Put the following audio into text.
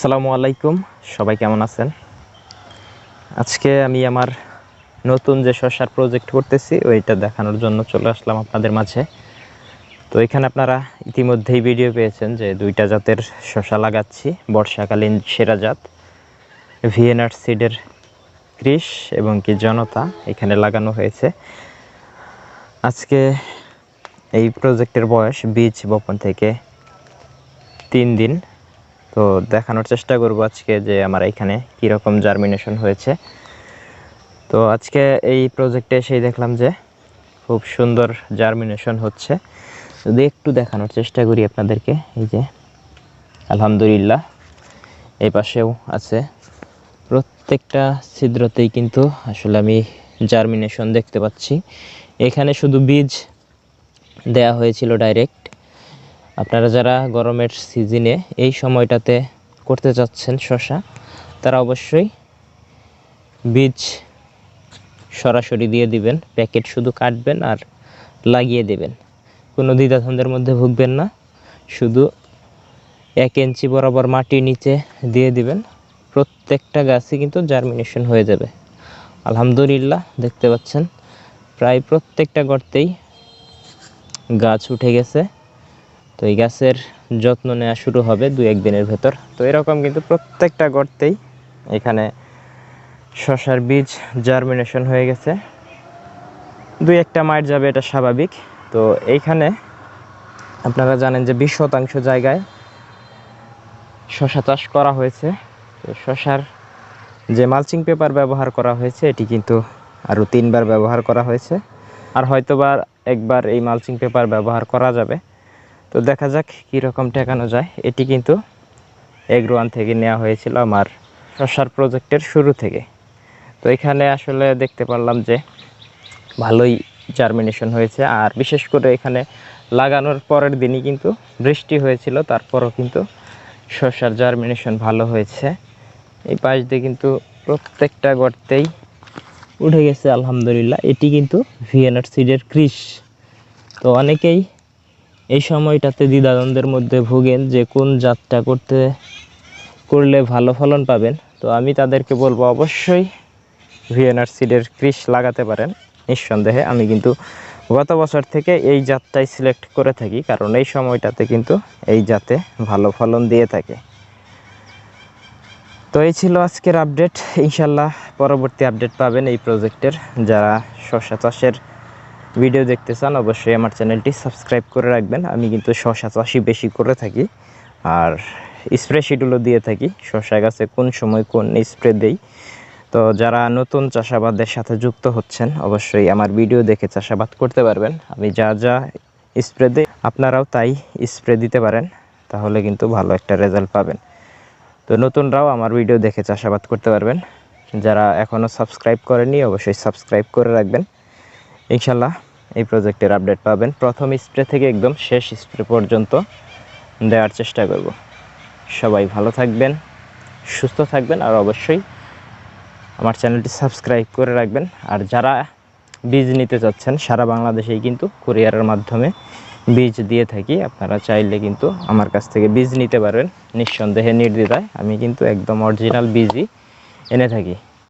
আসসালামু আলাইকুম। সবাই কেমন আছেন? আজকে আমি আমার নতুন যে শসার প্রজেক্ট করতেছি, ওইটা দেখানোর জন্য চলে আসলাম আপনাদের মাঝে। তো এখানে আপনারা ইতিমধ্যেই ভিডিও পেয়েছেন যে দুইটা জাতের শসা লাগাচ্ছি, বর্ষাকালীন সেরা জাত, ভিএনআর সিডের ক্রিস এবং কি জনতা এখানে লাগানো হয়েছে। আজকে এই প্রজেক্টের বয়স বীজ বপন থেকে তিন দিন। তো দেখানোর চেষ্টা করব আজকে যে আমার এখানে কীরকম জার্মিনেশন হয়েছে। তো আজকে এই প্রজেক্টে এসেই দেখলাম যে খুব সুন্দর জার্মিনেশন হচ্ছে। যদি একটু দেখানোর চেষ্টা করি আপনাদেরকে, এই যে, আলহামদুলিল্লাহ, এই পাশেও আছে। প্রত্যেকটা ছিদ্রতেই কিন্তু আসলে আমি জার্মিনেশন দেখতে পাচ্ছি। এখানে শুধু বীজ দেয়া হয়েছিল ডাইরেক্ট আপনারা যারা গরমের সিজনে এই সময়টাতে করতে চাচ্ছেন শশা তারা অবশ্যই বীজ সরাসরি দিয়ে দিবেন, প্যাকেট শুধু কাটবেন আর লাগিয়ে দেবেন। কোনো দ্বিধাদ্বন্দ্বের মধ্যে ভুগবেন না, শুধু এক ইঞ্চি বরাবর মাটির নিচে দিয়ে দিবেন, প্রত্যেকটা গাছই কিন্তু জার্মিনেশন হয়ে যাবে। আলহামদুলিল্লাহ, দেখতে পাচ্ছেন, প্রায় প্রত্যেকটা গর্তেই গাছ উঠে গেছে। তো এই গাছের যত্ন নেওয়া শুরু হবে দু একদিনের ভেতর। তো এরকম কিন্তু প্রত্যেকটা গর্তেই এখানে শশার বীজ জার্মিনেশন হয়ে গেছে। দুই একটা মাইট যাবে, এটা স্বাভাবিক। তো এইখানে আপনারা জানেন যে বিশ শতাংশ জায়গায় শশা চাষ করা হয়েছে। তো শশার যে মালচিং পেপার ব্যবহার করা হয়েছে, এটি কিন্তু আরও তিনবার ব্যবহার করা হয়েছে। আর হয়তোবার একবার এই মালচিং পেপার ব্যবহার করা যাবে। তো দেখা যাক কীরকম ঠেকানো যায়। এটি কিন্তু এগ্রোয়ান থেকে নেওয়া হয়েছিল আমার শশার প্রজেক্টের শুরু থেকে। তো এখানে আসলে দেখতে পারলাম যে ভালোই জার্মিনেশন হয়েছে আর বিশেষ করে এখানে লাগানোর পরের দিনই কিন্তু বৃষ্টি হয়েছিল, তারপরও কিন্তু শসার জার্মিনেশন ভালো হয়েছে। এই পাশ দিয়ে কিন্তু প্রত্যেকটা গর্তেই উঠে গেছে, আলহামদুলিল্লাহ। এটি কিন্তু ভিএনআর সিডের ক্রিস তো অনেকেই এই সময়টাতে দ্বিধাদ্বন্দ্বের মধ্যে ভোগেন যে কোন জাতটা করতে, করলে ভালো ফলন পাবেন। তো আমি তাদেরকে বলব অবশ্যই ভিএনআর সিডের ক্রিস লাগাতে পারেন। নিঃসন্দেহে আমি কিন্তু গত বছর থেকে এই জাতটাই সিলেক্ট করে থাকি, কারণ এই সময়টাতে কিন্তু এই জাতে ভালো ফলন দিয়ে থাকে। তো এই ছিল আজকের আপডেট ইনশাল্লাহ পরবর্তী আপডেট পাবেন এই প্রজেক্টের যারা শশা চাষের ভিডিও দেখতে চান, অবশ্যই আমার চ্যানেলটি সাবস্ক্রাইব করে রাখবেন। আমি কিন্তু শশা চাষই বেশি করে থাকি। আর স্প্রে শিডিউলও দিয়ে থাকি, শশা গাছে কোন সময় কোন স্প্রে দেই। তো যারা নতুন চাষাবাদের সাথে যুক্ত হচ্ছেন, অবশ্যই আমার ভিডিও দেখে চাষাবাদ করতে পারবেন। আমি যা যা স্প্রে দিই, আপনারাও তাই স্প্রে দিতে পারেন, তাহলে কিন্তু ভালো একটা রেজাল্ট পাবেন। তো নতুনরাও আমার ভিডিও দেখে চাষাবাদ করতে পারবেন। যারা এখনও সাবস্ক্রাইব করেনি অবশ্যই সাবস্ক্রাইব করে রাখবেন। ইনশাল্লাহ এই প্রজেক্টের আপডেট পাবেন। প্রথম স্প্রে থেকে একদম শেষ স্প্রে পর্যন্ত দেওয়ার চেষ্টা করব। সবাই ভালো থাকবেন, সুস্থ থাকবেন আর অবশ্যই আমার চ্যানেলটি সাবস্ক্রাইব করে রাখবেন। আর যারা বীজ নিতে চাচ্ছেন, সারা বাংলাদেশেই কিন্তু কুরিয়ারের মাধ্যমে বীজ দিয়ে থাকি, আপনারা চাইলে কিন্তু আমার কাছ থেকে বীজ নিতে পারবেন। নিঃসন্দেহে নির্দ্বিধায় আমি কিন্তু একদম অরিজিনাল বীজই এনে থাকি।